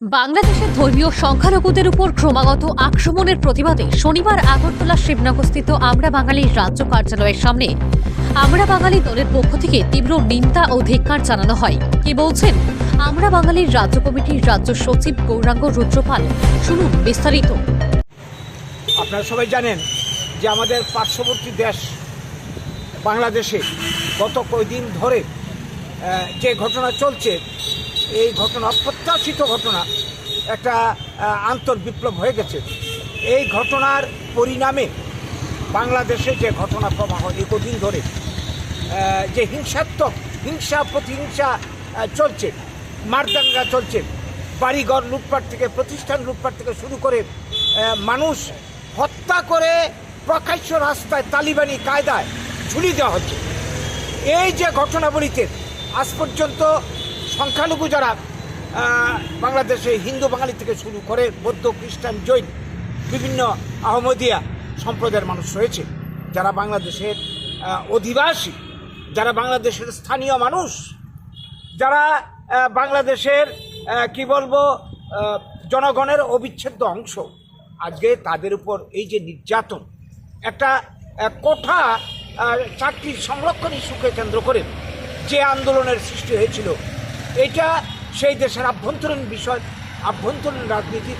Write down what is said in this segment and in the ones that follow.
বাংলাদেশের ধর্মীয় সংখ্যালঘুদের উপর ক্রমাগত আক্রমণের প্রতিবাদে শনিবার আগরতলা শিবনগরস্থিত আমরা বাঙালির রাজ্য কার্যালয়ের সামনে। আমরা বাঙালি দলের পক্ষ থেকে তীব্র নিন্দা ও ধিক্কার জানানো হয়। কি বলছেন, আমরা বাঙালির রাজ্য কমিটির রাজ্য সচিব গৌরাঙ্গ রুদ্রপাল। শুনুন বিস্তারিত। আপনারা সবাই জানেন যে আমাদের পার্শ্ববর্তী দেশ বাংলাদেশে গত কয়দিন ধরে যে ঘটনা চলছে এই ঘটনা অপ্রত্যাশিত ঘটনা, একটা আন্তর্বিপ্লব হয়ে গেছে। এই ঘটনার পরিণামে বাংলাদেশে যে ঘটনা প্রবাহ কদিন ধরে যে হিংসাত্মক, হিংসা প্রতিহিংসা চলছে, মারদাঙ্গা চলছে, বাড়িঘর লুটপাট থেকে, প্রতিষ্ঠান লুটপাট থেকে শুরু করে মানুষ হত্যা করে প্রকাশ্য রাস্তায় তালিবানি কায়দায় ঝুলি দেওয়া হচ্ছে। এই যে ঘটনাবলিতে আজ পর্যন্ত সংখ্যালঘু যারা বাংলাদেশে হিন্দু বাঙালি থেকে শুরু করে বৌদ্ধ, খ্রিস্টান, জৈন, বিভিন্ন আহমদিয়া সম্প্রদায়ের মানুষ রয়েছে, যারা বাংলাদেশের অধিবাসী, যারা বাংলাদেশের স্থানীয় মানুষ, যারা বাংলাদেশের কি বলব জনগণের অবিচ্ছেদ্য অংশ। আজকে তাদের উপর এই যে নির্যাতন, একটা কোঠা চাকরির সংরক্ষণ ইস্যুকে কেন্দ্র করে যে আন্দোলনের সৃষ্টি হয়েছিল এটা সেই দেশের আভ্যন্তরীণ বিষয় আভ্যন্তরীণ রাজনীতি।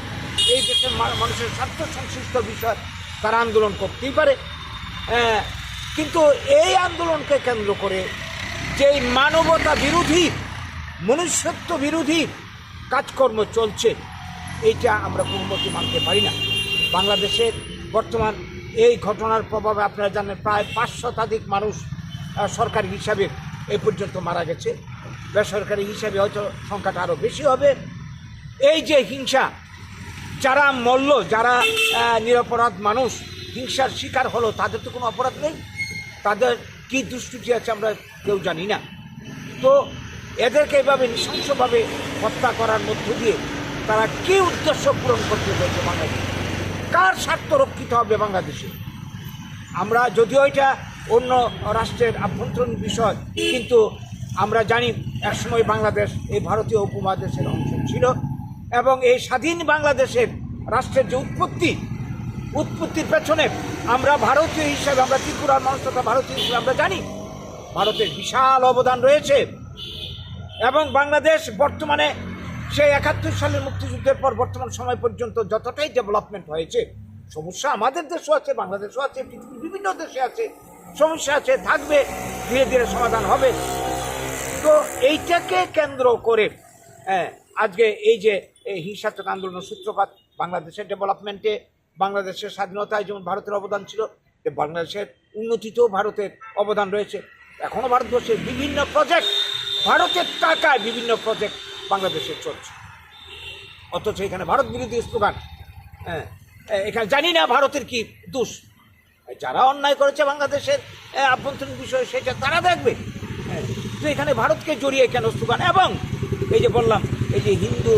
এই দেশের মানুষের স্বার্থ সংশ্লিষ্ট বিষয় তারা আন্দোলন করতেই পারে। আহ, কিন্তু এই আন্দোলনকে কেন্দ্র করে যেই মানবতা বিরোধী মনুষ্যত্ব বিরোধী কাজকর্ম চলছে এইটা আমরা কোনোমতে মানতে পারি না। বাংলাদেশের বর্তমান এই ঘটনার প্রভাবে আপনারা জানেন প্রায় পাঁচ শতাধিক মানুষ সরকারি হিসাবে এই পর্যন্ত মারা গেছে। বেসরকারি হিসাবে হয়তো সংখ্যাটা আরও বেশি হবে। এই যে হিংসা, যারা মরল যারা নিরপরাধ মানুষ, হিংসার শিকার হলো, তাদের তো কোনো অপরাধ নেই। তাদের কি দুষ্কৃতি আছে আমরা কেউ জানি না। তো এদেরকে এভাবে নৃশংসভাবে হত্যা করার মধ্য দিয়ে তারা কি উদ্দেশ্য পূরণ করতে চাইছে বাংলাদেশে? কার স্বার্থ রক্ষিত হবে বাংলাদেশে? আমরা যদিও এটা অন্য রাষ্ট্রের আভ্যন্তরীণ বিষয়, কিন্তু আমরা জানি একসময় বাংলাদেশ এই ভারতীয় উপমহাদেশের অংশ ছিল এবং এই স্বাধীন বাংলাদেশের রাষ্ট্রের যে উৎপত্তি, উৎপত্তির পেছনে আমরা ভারতীয় হিসাবে, আমরা ত্রিপুরার মানুষ তথা ভারতীয় হিসেবে আমরা জানি ভারতের বিশাল অবদান রয়েছে এবং বাংলাদেশ বর্তমানে সেই একাত্তর সালের মুক্তিযুদ্ধের পর বর্তমান সময় পর্যন্ত যতটাই ডেভেলপমেন্ট হয়েছে, সমস্যা আমাদের দেশও আছে, বাংলাদেশও আছে, পৃথিবীর বিভিন্ন দেশে আছে, সমস্যা আছে, থাকবে, ধীরে ধীরে সমাধান হবে। তো এইটাকে কেন্দ্র করে হ্যাঁ, আজকে এই যে হিংসাত্মক আন্দোলনের সূত্রপাত বাংলাদেশের ডেভেলপমেন্টে বাংলাদেশের স্বাধীনতায় যেমন ভারতের অবদান ছিল বাংলাদেশের উন্নতিতেও ভারতের অবদান রয়েছে। এখনও ভারতবর্ষের বিভিন্ন প্রজেক্ট ভারতের টাকায় বিভিন্ন প্রজেক্ট বাংলাদেশে চলছে। অথচ এখানে ভারত বিরোধী স্লোগান হ্যাঁ এখানে জানি না ভারতের কি দোষ। যারা অন্যায় করেছে বাংলাদেশের আভ্যন্তরীণ বিষয় সেটা তারা দেখবে। হ্যাঁ, তো এখানে ভারতকে জড়িয়ে কেন স্লোগান? এবং এই যে বললাম, এই যে হিন্দু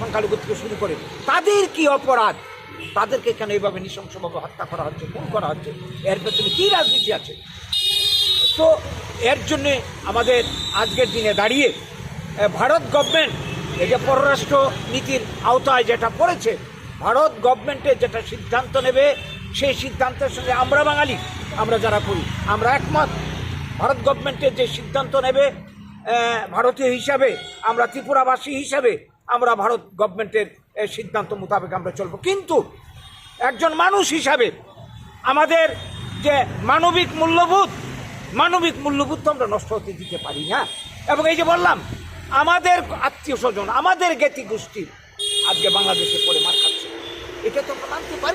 সংখ্যালঘু থেকে শুরু করে, তাদের কি অপরাধ? তাদেরকে কেন এইভাবে নৃশংসভাবে হত্যা করা হচ্ছে, খুন করা হচ্ছে? এর পেছনে কী রাজনীতি আছে? তো এর জন্যে আমাদের আজকের দিনে দাঁড়িয়ে ভারত গভর্নমেন্ট এই যে পররাষ্ট্র নীতির আওতায় যেটা পড়েছে, ভারত গভর্নমেন্টের যেটা সিদ্ধান্ত নেবে, সেই সিদ্ধান্তের সঙ্গে আমরা বাঙালি, আমরা যারা করি, আমরা একমত। ভারত গভর্নমেন্টের যে সিদ্ধান্ত নেবে ভারতীয় হিসাবে, আমরা ত্রিপুরাবাসী হিসাবে, আমরা ভারত গভর্নমেন্টের সিদ্ধান্ত মোতাবেক আমরা চলবো। কিন্তু একজন মানুষ হিসাবে আমাদের যে মানবিক মূল্যবোধ মানবিক মূল্যবোধ তো আমরা নষ্ট হতে দিতে পারি না। এবং এই যে বললাম, আমাদের আত্মীয় স্বজন, আমাদের জ্ঞাতি গোষ্ঠী আজকে বাংলাদেশে পড়ে মার খাচ্ছে। এটা তো আমরা পারি